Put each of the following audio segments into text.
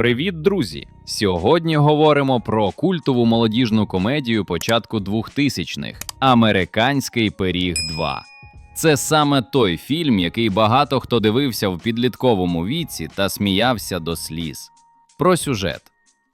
Привіт, друзі! Сьогодні говоримо про культову молодіжну комедію початку 2000-х Американський пиріг 2. Це саме той фільм, який багато хто дивився в підлітковому віці та сміявся до сліз. Про сюжет.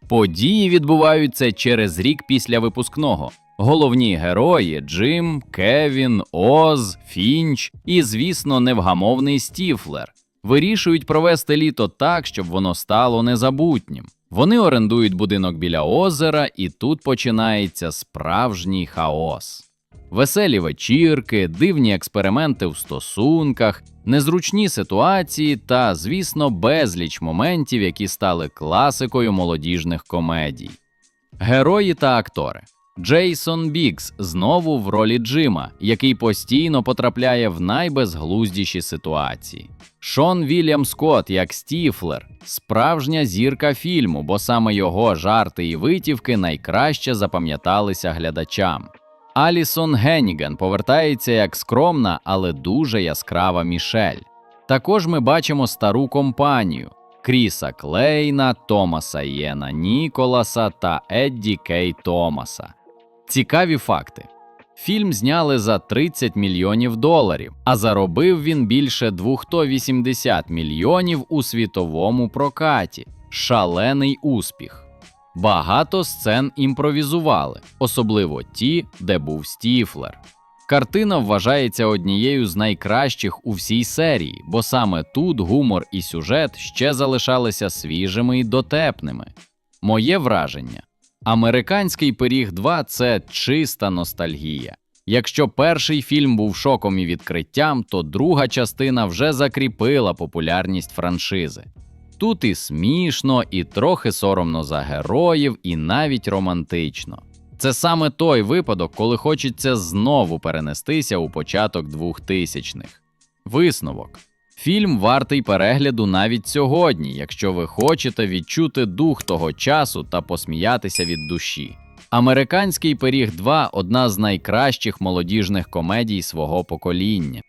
Події відбуваються через рік після випускного. Головні герої Джим, Кевін, Оз, Фінч і, звісно, невгамовний Стіфлер вирішують провести літо так, щоб воно стало незабутнім. Вони орендують будинок біля озера, і тут починається справжній хаос. Веселі вечірки, дивні експерименти в стосунках, незручні ситуації та, звісно, безліч моментів, які стали класикою молодіжних комедій. Герої та актори. Джейсон Бікс знову в ролі Джима, який постійно потрапляє в найбезглуздіші ситуації. Шон Вільям Скотт як Стіфлер, справжня зірка фільму, бо саме його жарти і витівки найкраще запам'яталися глядачам. Алісон Генніган повертається як скромна, але дуже яскрава Мішель. Також ми бачимо стару компанію Кріса Клейна, Томаса Єна Ніколаса та Едді Кей Томаса. Цікаві факти. Фільм зняли за 30 мільйонів доларів, а заробив він більше 280 мільйонів у світовому прокаті. Шалений успіх. Багато сцен імпровізували, особливо ті, де був Стіфлер. Картина вважається однією з найкращих у всій серії, бо саме тут гумор і сюжет ще залишалися свіжими і дотепними. Моє враження. Американський пиріг 2 це чиста ностальгія. Якщо перший фільм був шоком і відкриттям, то друга частина вже закріпила популярність франшизи. Тут і смішно, і трохи соромно за героїв, і навіть романтично. Це саме той випадок, коли хочеться знову перенестися у початок 2000-х. Висновок. Фільм вартий перегляду навіть сьогодні, якщо ви хочете відчути дух того часу та посміятися від душі. Американський пиріг 2 одна з найкращих молодіжних комедій свого покоління.